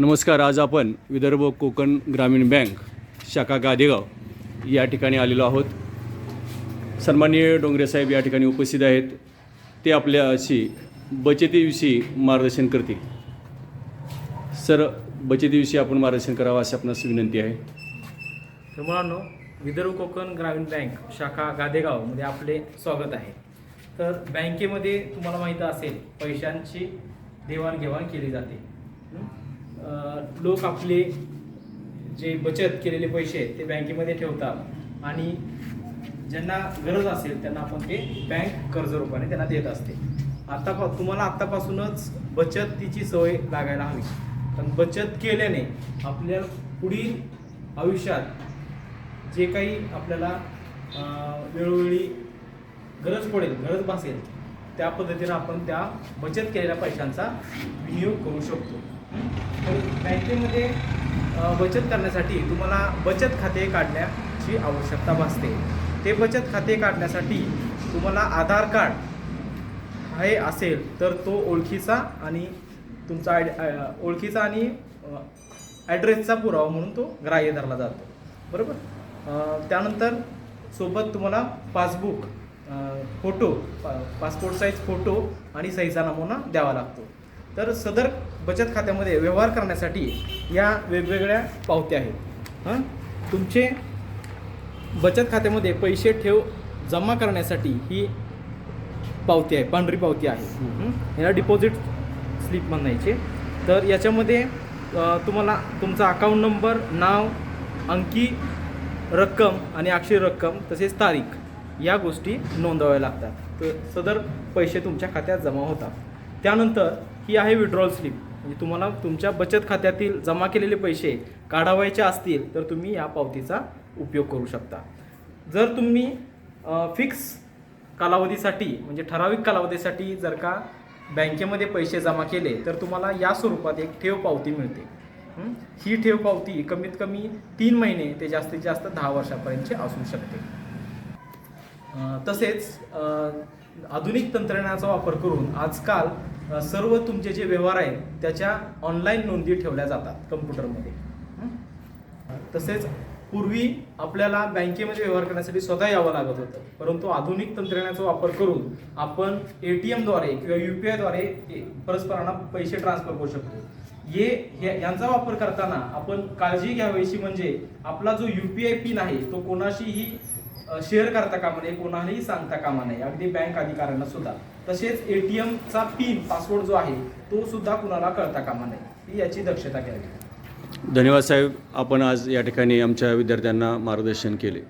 नमस्कार आज आपण विदर्भ कोकण ग्रामीण बँक शाखा गादेगाव या ठिकाणी आलेलो आहोत. सन्माननीय डोंगरे साहेब या ठिकाणी उपस्थित आहेत. ते आपल्याशी बचतीविषयी मार्गदर्शन करतील. सर बचतीविषयी आपण मार्गदर्शन करावं अशी आपणास विनंती आहे. तर मुलांनो विदर्भ कोकण ग्रामीण बँक शाखा गादेगावमध्ये आपले स्वागत आहे. तर बँकेमध्ये तुम्हाला माहीत असेल पैशांची देवाणघेवाण केली जाते. लोक आपले जे बचत केलेले पैसे ते बँकेमध्ये ठेवतात. आणि ज्यांना गरज असेल त्यांना आपण ते बँक कर्ज रूपाने त्यांना देत असते. आता तुम्हाला आत्तापासूनच बचतीची सवय लागायला हवी. कारण बचत केल्याने आपल्या पुढील आयुष्यात जे काही आपल्याला वेळोवेळी गरज पडेल गरज भासेल त्या पद्धतीनं आपण त्या बचत केलेल्या पैशांचा विनियोग करू शकतो. तर बँकेमध्ये बचत करण्यासाठी तुम्हाला बचत खाते काढण्याची आवश्यकता भासते. ते बचत खाते काढण्यासाठी तुम्हाला आधार कार्ड हे असेल तर तो ओळखीचा आणि तुमचा आय ओळखीचा आणि ॲड्रेसचा पुरावा म्हणून तो ग्राह्य धरला जातो. बरोबर? त्यानंतर सोबत तुम्हाला पासबुक फोटो पा पासपोर्ट साईज फोटो आणि सहीचा नमुना द्यावा लागतो. तर सदर बचत खात्यामध्ये व्यवहार करण्यासाठी या वेगवेगळ्या पावत्या आहेत. हां? तुमचे बचत खात्यामध्ये पैसे ठेव जमा करण्यासाठी ही पावती आहे पांढरी पावती आहे. हं? याला डिपॉझिट स्लिप म्हणायचे. तर याच्यामध्ये तुम्हाला तुमचा अकाउंट नंबर नाव अंकी रक्कम आणि अक्षरी रक्कम तसेच तारीख या गोष्टी नोंदवाव्या लागतात. तर सदर पैसे तुमच्या खात्यात जमा होतात. त्यानंतर ही आहे विड्रॉल स्लिप म्हणजे तुम्हाला तुमच्या बचत खात्यातील जमा केलेले पैसे काढावायचे असतील तर तुम्ही या पावतीचा उपयोग करू शकता. जर तुम्ही फिक्स कालावधीसाठी म्हणजे ठराविक कालावधीसाठी जर का बँकेमध्ये पैसे जमा केले तर तुम्हाला या स्वरूपात एक ठेव पावती मिळते. ही? ठेव पावती कमीत कमी तीन महिने ते जास्तीत जास्त दहा वर्षापर्यंतची असू शकते. तसेच आधुनिक तंत्रज्ञानाचा वापर करून आजकाल सर्व तुमचे जे व्यवहार आहेत त्याच्या ऑनलाईन नोंदी ठेवल्या जातात कम्प्युटरमध्ये तसेच पूर्वी आपल्याला बँकेमध्ये व्यवहार करण्यासाठी स्वतः यावं लागत होतं. परंतु आधुनिक तंत्रज्ञानाचा वापर करून आपण ए टी एमद्वारे किंवा यू पी आयद्वारे परस्परांना पैसे ट्रान्सफर करू शकतो. ये हे- यांचा वापर करताना आपण काळजी घ्यावीशी म्हणजे आपला जो यू पी आय पिन आहे तो कोणाशीही शेअर करता कामा नये कोणालाही सांगता कामा नये. अगदी बँक अधिकाऱ्यांना सुद्धा. तसेच टी एमचा पिन पासवर्ड जो आहे तो सुद्धा कुणाला कळता कामा नये ही याची दक्षता घ्यावी. धन्यवाद साहेब. आपण आज या ठिकाणी आमच्या विद्यार्थ्यांना मार्गदर्शन केले.